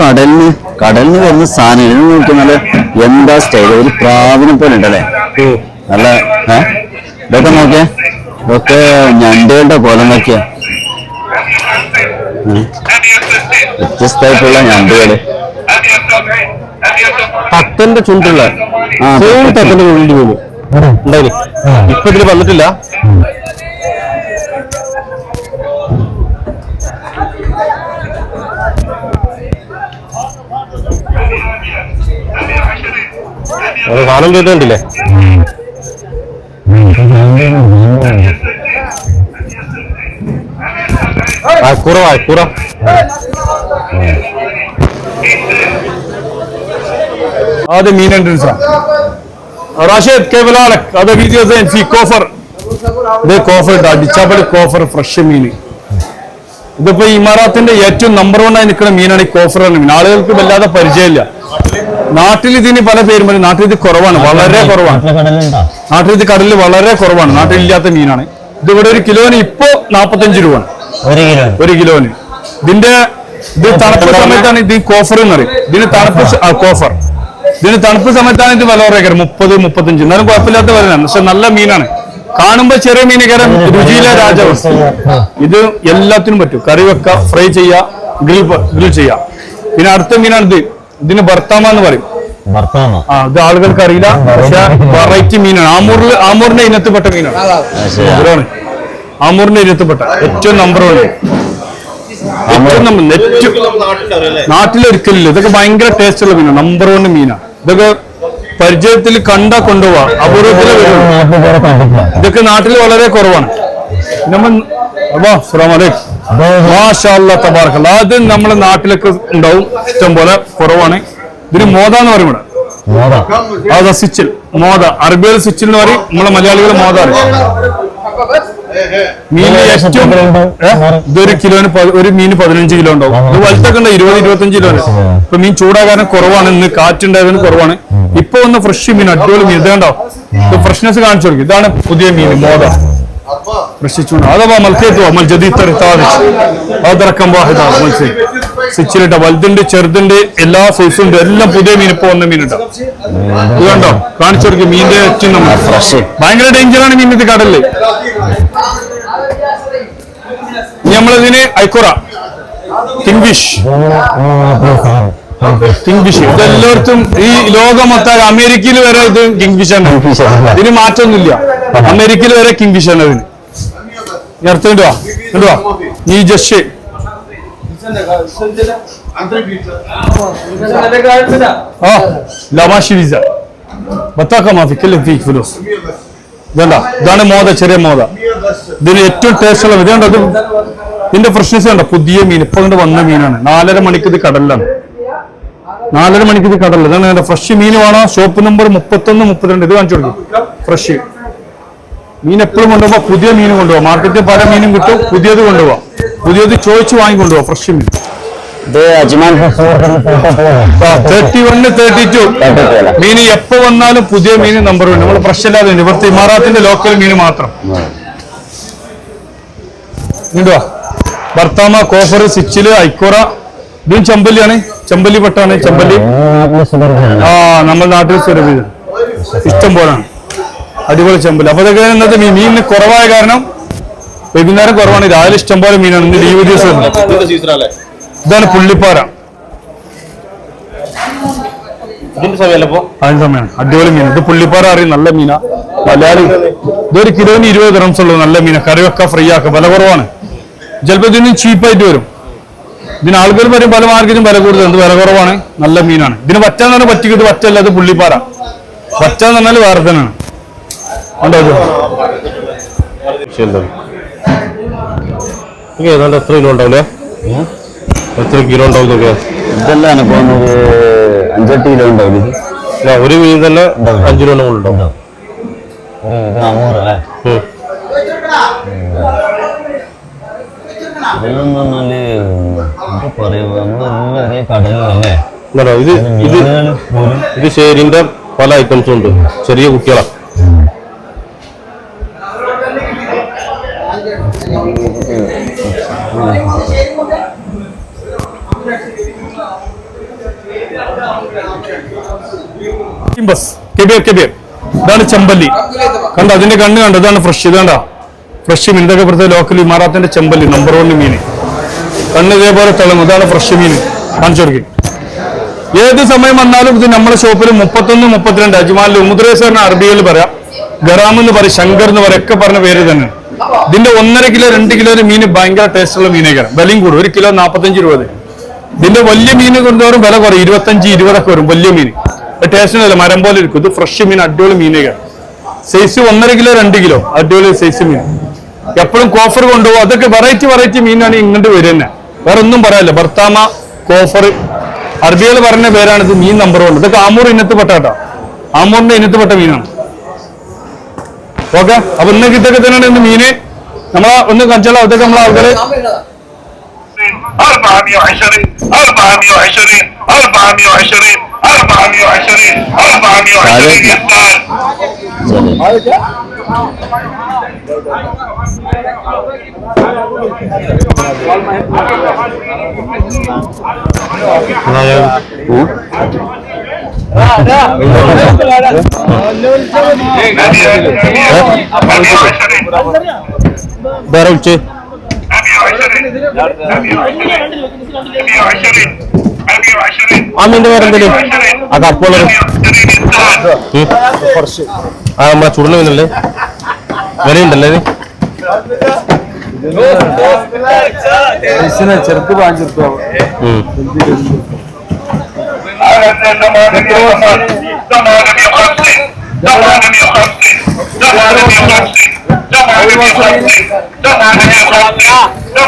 കടലിന് കടലിന് വരുന്ന സാധനം നോക്കുന്നത് എന്താ സ്റ്റൈൽ ഒരു പ്രാവിനെ പോലെ ഉണ്ടല്ലേ? നല്ല ഇതൊക്കെ നോക്കിയാ. ഇതൊക്കെ ഞണ്ടുകളുടെ പോലെ നോക്കിയ. വ്യത്യസ്തമായിട്ടുള്ള ഞണ്ടുകൾ. തത്തന്റെ ചുണ്ടുള്ള തത്തന്റെ പോലും ഇപ്പൊ ഇതിൽ വന്നിട്ടില്ല? അത് സാധനം ചെയ്തിട്ടില്ലേ അയക്കൂറ അയക്കൂറ هذا مين انسان راشد كيف حالك؟ هذا فيديو زين في كوفر ഇത് കോഫർ ഉണ്ട് അടിച്ചാപ്പടി കോഫർ ഫ്രഷ് മീൻ ഇതിപ്പോ ഇമാറാത്തിന്റെ ഏറ്റവും നമ്പർ വൺ ആയി നിൽക്കുന്ന മീനാണ് ഈ കോഫർ എന്ന മീൻ ആളുകൾക്ക് വല്ലാതെ പരിചയമില്ല നാട്ടിൽ ഇതിന് പല പേരും പറയും നാട്ടിൽ ഇത് കുറവാണ് വളരെ കുറവാണ്. നാട്ടിൽ ഇത് കടലിൽ വളരെ കുറവാണ് നാട്ടിലില്ലാത്ത മീനാണ്. ഇത് ഇവിടെ ഒരു കിലോന് ഇപ്പോ നാപ്പത്തഞ്ച് രൂപ ഒരു കിലോ ഒരു കിലോന്. ഇതിന്റെ ഇത് തണുപ്പ് സമയത്താണ് ഇത് കോഫർ എന്ന് പറയും. ഇതിന് തണുപ്പ് കോഫർ. ഇതിന് തണുപ്പ് സമയത്താണ് ഇത് വില കുറയ്ക്കാറ് മുപ്പത് മുപ്പത്തഞ്ച്. എന്നാലും കുഴപ്പമില്ലാത്ത വിലയാണ്. പക്ഷെ നല്ല മീനാണ്. കാണുമ്പോ ചെറിയ മീനക്കാരൻ രുചിയിലെ രാജാവ്. ഇത് എല്ലാത്തിനും പറ്റും. കറി വെക്ക ഫ്രൈ ചെയ്യാം ഗ്രിൽ ഗ്രിൽ ചെയ്യാം. പിന്നെ അടുത്ത മീനാണ് ഇത് ഇതിന് ബർത്താമ എന്ന് പറയും ആ ഇത് ആളുകൾക്ക് അറിയില്ല. പക്ഷെ വെറൈറ്റി മീനാണ്. ആമൂറിൽ ആമൂറിന്റെ ഇനത്തിൽപ്പെട്ട മീനാണ്. ഇവരാണ് ആമൂറിന്റെ ഇനത്തിൽപ്പെട്ട ഏറ്റവും നമ്പർ വൺ ഏറ്റവും നമ്പർ നെറ്റ് നാട്ടിലൊരിക്കലില്ല. ഇതൊക്കെ ഭയങ്കര ടേസ്റ്റ് ഉള്ള മീനാണ്. നമ്പർ വൺ മീനാണ്. ഇതൊക്കെ പരിചയത്തിൽ കണ്ട കൊണ്ടുപോവാ. അപൂർവത്തിലെ വരുള്ളൂ ഇതൊക്കെ നാട്ടിൽ വളരെ കുറവാണ്. നമ്മൾ അപ്പൊ അസ്സാം അലൈക്കും. മാഷാ അല്ലാ തബാറക്കല്ലാ. അത് നമ്മളെ നാട്ടിലൊക്കെ ഉണ്ടാവും. ഇഷ്ടം പോലെ കുറവാണ്. ഇതിന് മോദ എന്ന് പറയും ഇവിടെ. അതാ സിച്ചിൽ മോദ. അറബിയിൽ സിച്ചിൽ എന്ന് പറയും. നമ്മളെ മലയാളികൾ മോദ മീൻ ഏറ്റവും? ഇതൊരു കിലോന് ഒരു മീന് പതിനഞ്ച് കിലോ ഉണ്ടാവും. ഇത് വലുത്തൊക്കെ ഉണ്ട്. ഇരുപത് ഇരുപത്തഞ്ച് കിലോ ഇപ്പൊ മീൻ ചൂടാകാനും കുറവാണ്. ഇന്ന് കാറ്റുണ്ടായതിന് കുറവാണ്. ഇപ്പൊ ഒന്ന് ഫ്രഷ് മീൻ അടിപൊളി മീൻ. ഇതേണ്ടോ ഇത് ഫ്രഷ്നെസ് കാണിച്ചു കൊടുക്കും. ഇതാണ് പുതിയ മീൻ മോദ. ഫ്രഷ് ചൂട് അഥവാ മൽക്കേത്തുവോ മൽ ജദീദ് അതറക്കം വാഹിദ മത്സ്യം സിച്ചിലിട്ട വലുതുണ്ട് ചെറുതുണ്ട് എല്ലാ സൈസും ഉണ്ട്. എല്ലാം പുതിയ മീൻ ഇപ്പൊ വന്ന മീനുണ്ടോ. ഇത് കണ്ടോ? കാണിച്ചു കൊടുക്കും മീനിന്റെ ഫ്രഷ് ഭയങ്കര ഡേഞ്ചറാണ് മീൻ ഇത് കടലിൽ. നമ്മളിതിന് ഐക്കുറ. കിങ് ഫിഷ് ഇതെല്ലായിടത്തും ഈ ലോകം മൊത്തം അമേരിക്കയിൽ വരെ ഇത് കിങ് ഫിഷ് ആണ്. ഇതിന് മാറ്റമൊന്നുമില്ല. അമേരിക്കയിൽ വരെ കിങ്ഫിഷർ അതിന് ഇറത്തുണ്ടോ ഉണ്ടോ നീ ജസ്റ്റ് ലവാഷി വിസ മാഫി ഇതാണ് മോദ ചെറിയ മോദ. ഇതിന് ഏറ്റവും ടേസ്റ്റ് ഉള്ള ഇതുണ്ട് ഇതിന്റെ ഫ്രഷ്നെസ് കണ്ട പുതിയ മീൻ. ഇപ്പൊ കൊണ്ട് വന്ന മീനാണ്. നാലര മണിക്ക് ഇത് കടലിലാണ്. നാലര മണിക്ക് ഇത് കടലിൽ ഇതാണ് ഫ്രഷ് മീൻ വേണോ? ഷോപ്പ് നമ്പർ മുപ്പത്തൊന്ന് മുപ്പത്തിരണ്ട്. ഇത് കാണിച്ചു കൊടുക്കും. ഫ്രഷ് മീൻ എപ്പോഴും കൊണ്ടുപോകാം പുതിയ മീൻ കൊണ്ടുപോകാം മാർക്കറ്റിൽ പല മീനും കിട്ടും പുതിയത് കൊണ്ടുപോകാം പുതിയത് ചോദിച്ച് വാങ്ങി കൊണ്ടുപോകാം ഫ്രഷ് മീൻ തേർട്ടി വണ് തേർട്ടി ടു മീൻ എപ്പോ വന്നാലും പുതിയ മീൻ നമ്പർ വൺ നമ്മൾ ഫ്രഷ് അല്ലാതെ. ഇവിടുത്തെ ഇമാറാത്തിന്റെ ലോക്കൽ മീൻ മാത്രം ഇതുവാ ഭർത്താമ കോഫർ സിച്ചിൽ ഐക്കുറ ഇതും ചെമ്പല്ലിയാണ് ചെമ്പല്ലി പെട്ടാണ് ചെമ്പല്ലി ആ നമ്മുടെ നാട്ടിൽ സുരഭിത് ഇഷ്ടം പോലാണ് അടിപൊളി ചെമ്പല്ല അപ്പൊ ഇതൊക്കെ ഇന്നത്തെ മീൻ മീനിന് കുറവായ കാരണം വൈകുന്നേരം കുറവാണ്. രാവിലെ ഇഷ്ടംപോലെ മീനാണ്. ഇന്ന് ലീവ് ദിവസം ഇതാണ് പുള്ളിപ്പാറ. അതിന് സമയമാണ് അടിപൊളി മീൻ ഇത് പുള്ളിപ്പാറ അറിയും. നല്ല മീനാ. മലയാളി. ഇതൊരു കിലോന് ഇരുപത് റംസ് ഉള്ളൂ നല്ല മീന. കറി വെക്ക ഫ്രീ ആക്ക. വില കുറവാണ്. ചിലപ്പോൾ ഇതിന് ചീപ്പായിട്ട് വരും. ഇതിന് ആൾക്കാർ വരും. പല മാർക്കറ്റും വില കൂടുതൽ എന്ത് വില കുറവാണ്. നല്ല മീനാണ്. ഇതിന് പറ്റാന്ന് പറഞ്ഞാൽ പറ്റിക്കിട്ട് പറ്റല്ല ഇത് പുള്ളിപ്പാറ. പറ്റാന്ന് പറഞ്ഞാൽ വേറെ തന്നെയാണ്. ഉണ്ടോ? ഇത്? ശരി. ഇത് ഏതാണ്ട് എത്ര കിലോ ഉണ്ടാവില്ലേ? എത്ര കിലോ ഉണ്ടാവും ഇതെല്ലാം ഒരു അഞ്ചെട്ട് കിലോ ഉണ്ടാവില്ല ഒരു മീൻ തന്നെ അഞ്ചു കിലോ ഉണ്ടാവും. ഇതാ, ഇത് ഇത് ശേരിന്റെ പല ഐറ്റംസും ഉണ്ട്. ചെറിയ കുട്ടികളാ. ബസ് കെബിയർ കെബിയർ ഇതാണ് ചെമ്പല്ലി. കണ്ട അതിന്റെ കണ്ണ് കണ്ട? ഇതാണ് ഫ്രഷ് ഇതാണ്ട ഫ്രഷ് മീൻ. ഇതൊക്കെ ഇവിടുത്തെ ലോക്കൽ ഇമാറാത്തിന്റെ ചെമ്പല്ലി നമ്പർ വൺ മീൻ. കണ്ണ് ഇതേപോലെ തിളങ്ങും ഇതാണ് ഫ്രഷ് മീൻ. കാണിച്ചു കൊടുക്കും. ഏത് സമയം വന്നാലും ഇത് നമ്മുടെ ഷോപ്പിൽ മുപ്പത്തൊന്ന് മുപ്പത്തിരണ്ട്. അജ്മാലിൽ ഉമുദ്രേശ്വരന് അറബികൾ പറയാം. ഗറാം എന്ന് പറയും ശങ്കർ എന്ന് പറയും ഒക്കെ പറഞ്ഞ പേര് തന്നെ ഇതിന്റെ ഒന്നര കിലോ രണ്ട് കിലോ മീൻ ഭയങ്കര ടേസ്റ്റുള്ള മീനേക്കാരം. വിലയും കൂടും. ഒരു കിലോ നാൽപ്പത്തഞ്ച് രൂപ ഇതിന്റെ വലിയ മീൻ കൊണ്ടുവരും വില കുറയും. ഇരുപത്തഞ്ച് ഇരുപതൊക്കെ വരും വലിയ മീൻ ടേസ്റ്റിനല്ല മരം പോലെ ഇരിക്കും. ഇത് ഫ്രഷ് മീൻ അടിപൊളി മീനേക്കാരം. സൈസ് ഒന്നര കിലോ രണ്ട് കിലോ. അടിപൊളി സൈസ് മീൻ. എപ്പോഴും കോഫർ കൊണ്ടുപോകും. അതൊക്കെ വെറൈറ്റി വെറൈറ്റി മീനാണ് ഇങ്ങോട്ട് വരുന്നത് വേറെ ഒന്നും പറയാനില്ല. ഭർത്താമ കോഫർ. അറബികൾ പറഞ്ഞ പേരാണ് ഇത് മീൻ നമ്പർ വൺ ഇതൊക്കെ ആമൂർ ഇനത്ത് പെട്ടാട്ടോ ആമൂറിന്റെ ഇനത്തിൽപ്പെട്ട പെട്ട മീനാണ്. ഓക്കെ അപ്പൊ ഇന്ന് ഇതൊക്കെ തന്നെയാണ് ഇന്ന് മീന് നമ്മളെ ഒന്ന് കഞ്ചോളാം അതൊക്കെ നമ്മളെ ആൾക്കാര് أربعمية وعشرين أربعمية وعشرين أربعمية وعشرين أربعمية وعشرين أربعمية وعشرين يسار ശരി ഉം. വേറെ വിളിച്ച് അമ്മിന്റെ പേരെന്തേലും ആ കപ്പുള്ളത് ആ നമ്മളെ ചുടുന്ന വീണല്ലേ വിലയുണ്ടല്ലേ ചെറുത്ത് പാഞ്ചെടുത്തോ سنة زمان 150 زمان 150 زمان 150 زمان 150 زمان 150 زمان 150